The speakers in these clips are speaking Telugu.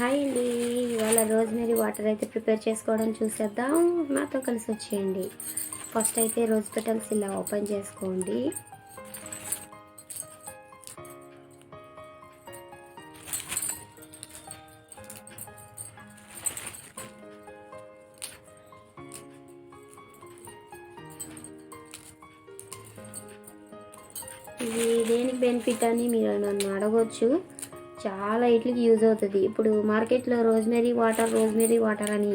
హాయ్ అండి. ఇవాళ రోజ్మెరీ వాటర్ అయితే ప్రిపేర్ చేసుకోవడం చూసేద్దాం. నాతో కలిసి వచ్చేయండి. ఫస్ట్ అయితే రోజ్ పెటల్స్ ఇలా ఓపెన్ చేసుకోండి. ఇది దేనికి బెనిఫిట్ అని మీరు నన్ను అడగవచ్చు చాలా ఇట్లకి యూజ్ అవుతుంది. ఇప్పుడు మార్కెట్లో రోజ్మెరీ వాటర్ రోజ్మెరీ వాటర్ అని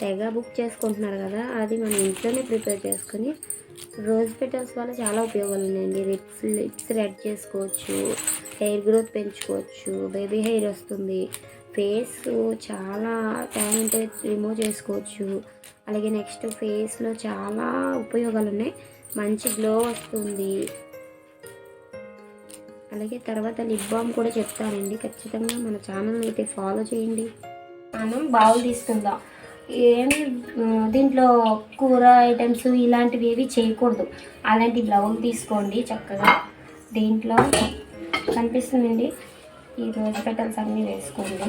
తెగ బుక్ చేసుకుంటున్నారు కదా అది మనం ఇంట్లోనే ప్రిపేర్ చేసుకొని రోజ్ పెటల్స్ వల్ల చాలా ఉపయోగాలు ఉన్నాయండి. లిప్స్ లిప్స్ రెడ్ చేసుకోవచ్చు హెయిర్ గ్రోత్ పెంచుకోవచ్చు బేబీ హెయిర్ వస్తుంది. ఫేస్ చాలా ట్యాలెంట్ రిమూవ్ చేసుకోవచ్చు. అలాగే నెక్స్ట్ ఫేస్లో చాలా ఉపయోగాలు ఉన్నాయి. మంచి గ్లో వస్తుంది. అలాగే తర్వాత లిప్ బామ్ కూడా చెప్తానండి. ఖచ్చితంగా మన ఛానల్ అయితే ఫాలో చేయండి. మనం బౌల్ తీసుకుందాం. ఏమి దీంట్లో కూర ఐటమ్స్ ఇలాంటివి ఏవి చేయకూడదు. అలాంటి బ్లౌజ్ తీసుకోండి చక్కగా. దీంట్లో కనిపిస్తుందండి. ఈ రోజు పెటల్స్ అన్నీ వేసుకోండి.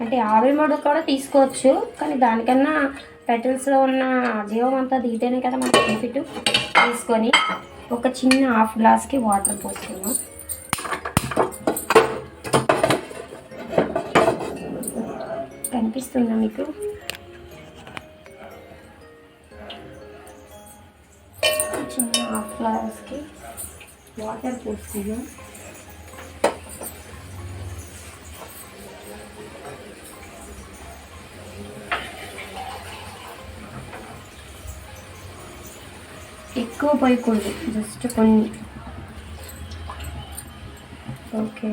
అంటే ఆవిరి మోడు కూడా తీసుకోవచ్చు కానీ దానికన్నా పెటల్స్లో ఉన్న జీవం అంతా దిగితేనే కదా మనకి బెనిఫిట్ తీసుకొని ఒక చిన్న హాఫ్ గ్లాస్కి వాటర్ పోసుకున్నాం కనిపిస్తుందా మీకు చిన్న హాఫ్ గ్లాస్కి వాటర్ పోసుకున్నాం ఎక్కువ పోయకూడదు జస్ట్ కొన్ని. ఓకే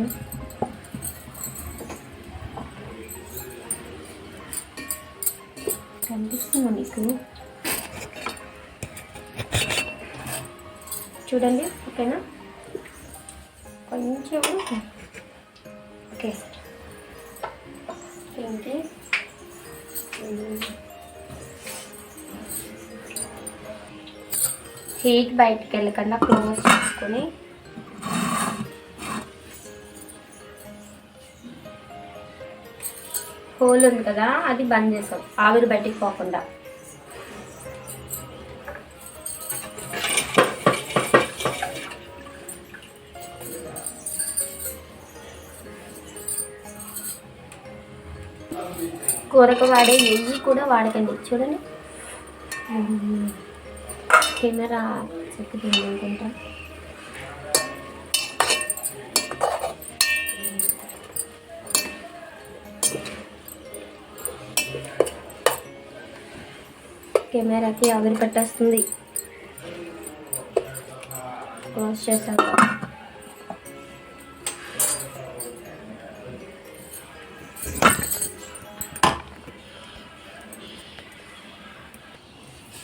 కనిపిస్తుంది మీకు చూడండి ఓకేనా? కొంచెం ఓకే. ఏంటి? హీట్ బయటకు వెళ్ళకుండా క్లోజ్ చేసుకొని హోల్ ఉంది కదా అది బంద్ చేసాం ఆవిరి బయటికి పోకుండా. కూరకు వాడే నెయ్యి కూడా వాడకండి. చూడండి. కెమెరా చెక్కుతుంది అనుకుంటా. కెమెరాకి ఆవిరి పట్టేస్తుంది. క్లోజ్ చేశాక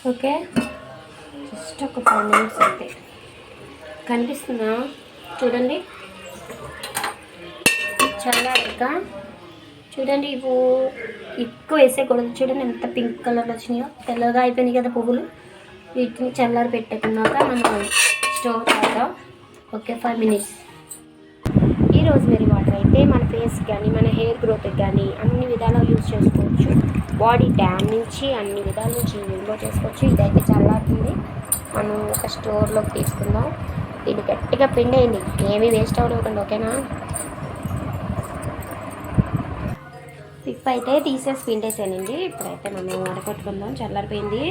ఓకే? జస్ట్ ఒక ఫైవ్ మినిట్స్ అంతే. కనిపిస్తుందా? చూడండి. చల్లారాక చూడండి ఇవి ఎక్కువ వేసేయకూడదు చూడండి ఎంత పింక్ కలర్ వచ్చినాయో. తెల్లగా అయిపోయింది కదా పువ్వులు. వీటిని చల్లారి పెట్టుకున్నాక మనం స్టోర్ చేద్దాం. ఓకే ఫైవ్ మినిట్స్ ఈ రోజ్మెరీ వాటర్ అయితే మన ఫేస్ కానీ మన హెయిర్ గ్రోత్కి కానీ అన్ని విధాలు యూజ్ చేసుకోవచ్చు. బాడీ డ్యామ్ నుంచి అన్ని విధాల నుంచి రిమూవ్ చేసుకోవచ్చు. ఇదైతే చల్లారుతుంది. మనం ఒక స్టోర్లోకి తీసుకుందాం. ఇది గట్టిగా పిండేయండి. ఏమీ వేస్ట్ అవ్వకుండా ఓకేనా పిప్ అయితే తీసేసి పిండేసానండి. ఇప్పుడైతే మనం వడకొట్టుకుందాం చల్లారిపోయింది.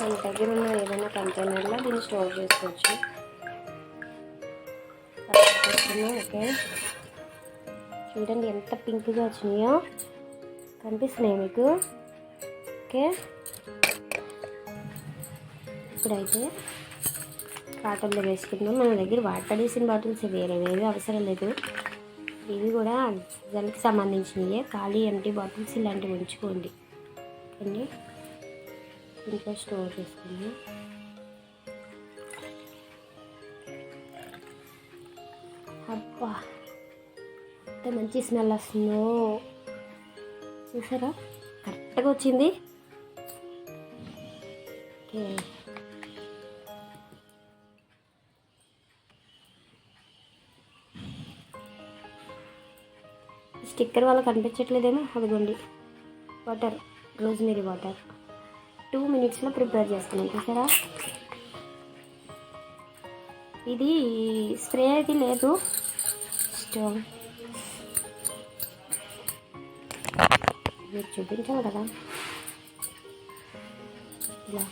మన దగ్గర ఉన్న ఏదైనా కంటైనర్లో దీన్ని స్టోర్ చేసుకోవచ్చు. ఓకే. చూడండి ఎంత పింక్గా వచ్చినాయో కనిపిస్తున్నాయి మీకు. ఓకే. ఇప్పుడైతే బాటిల్లో వేసుకుందాం. మన దగ్గర వాటర్ వేసిన బాటిల్స్ వేరే వేరే అవసరం లేదు. ఇవి కూడా దానికి సంబంధించినవి ఖాళీ ఎంటీ బాటిల్స్ ఇలాంటివి ఉంచుకోండి. అండి ఇంకా స్టోర్ చేసుకుందాం. అబ్బా ఎంత మంచి స్మెల్ వస్తుందో. చూసారా? కరెక్ట్గా వచ్చింది. ఓకే. స్టిక్కర్ వాళ్ళకి కనిపించట్లేదేమో అదిగోండి. Water rosemary water. టూ మినిట్స్లో ప్రిపేర్ చేస్తున్నాం చూసారా? ఇది స్ప్రే అది లేదు. స్టవ్ మీరు చూపించాలి కదా. ఇలా.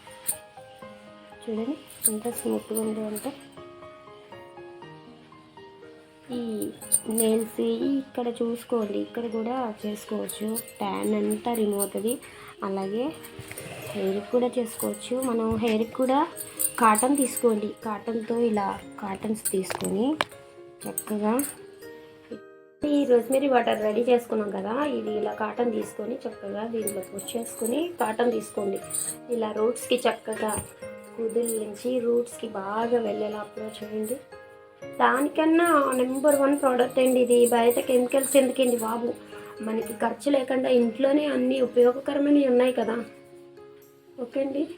చూడండి ఎంత స్మూత్గా ఉంది అంటే. ఈ నెయిల్స్ ఇక్కడ చూసుకోండి. ఇక్కడ కూడా చేసుకోవచ్చు. ట్యాన్ అంతా రిమూవ్ అవుతుంది. అలాగే హెయిర్కి కూడా చేసుకోవచ్చు. మనం హెయిర్కి కూడా కాటన్ తీసుకోండి. కాటన్తో ఇలా కాటన్స్ తీసుకొని చక్కగా ఈ రోజ్మెరీ వాటర్ రెడీ చేసుకున్నాం కదా. ఇది ఇలా కాటన్ తీసుకొని చక్కగా దీంట్లో పుష్ చేసుకొని కాటన్ తీసుకోండి. ఇలా రూట్స్కి చక్కగా కుదిలించి రూట్స్కి బాగా వెళ్ళేలా అప్లై చేయండి. దానికన్నా నెంబర్ వన్ ప్రోడక్ట్ అండి ఇది. బయట కెమికల్స్ ఎందుకండి బాబు? మనకి ఖర్చు లేకుండా ఇంట్లోనే అన్ని ఉపయోగకరమైనవి ఉన్నాయి కదా. ఓకే అండి.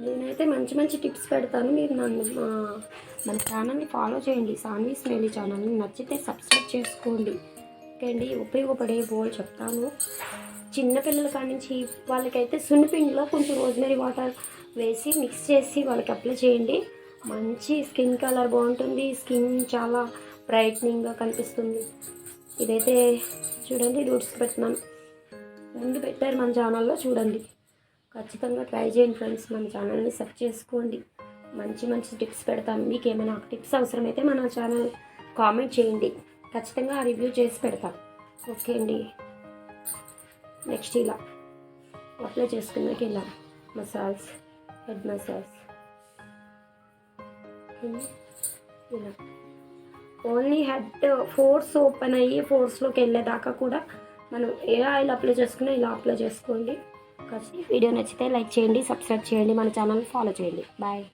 నేనైతే మంచి మంచి టిప్స్ పెడతాను. మీరు నన్ను మన ఛానల్ని ఫాలో చేయండి. సాన్వీ స్మెయిలీ ఛానల్ని నచ్చితే సబ్స్క్రైబ్ చేసుకోండి. ఓకే అండి. ఉపయోగపడే బోల్ చెప్తాను. చిన్నపిల్లల కాడి నుంచి వాళ్ళకైతే సున్నిపిండిలో కొంచెం రోజ్మెరీ వాటర్ వేసి మిక్స్ చేసి వాళ్ళకి అప్లై చేయండి. మంచి స్కిన్ కలర్ బాగుంటుంది. స్కిన్ చాలా బ్రైట్నింగ్గా కనిపిస్తుంది. ఇదైతే చూడండి రూట్స్ పెట్టినాను ముందు పెట్టారు మన ఛానల్లో చూడండి. ఖచ్చితంగా ట్రై చేయండి ఫ్రెండ్స్ మన ఛానల్ని సెర్చ్ చేసుకోండి. మంచి మంచి టిప్స్ పెడతాం. మీకు ఏమైనా టిప్స్ అవసరమైతే మన ఛానల్ కామెంట్ చేయండి. ఖచ్చితంగా రివ్యూ చేసి పెడతాం. ఓకే అండి. నెక్స్ట్ ఇలా. అప్లై చేసుకున్నాక ఇలా మసాజ్ హెడ్ మసాజ్. ఇలా. ఓన్లీ హెడ్ ఫోర్స్ ఓపెన్ అయ్యి ఫోర్స్లోకి వెళ్ళేదాకా కూడా మనం ఏ ఆయిల్ అప్లై చేసుకున్నా ఇలా అప్లై చేసుకోండి. వీడియో నచ్చితే లైక్ చేయండి సబ్స్క్రైబ్ చేయండి మన ఛానల్ ఫాలో చేయండి. బాయ్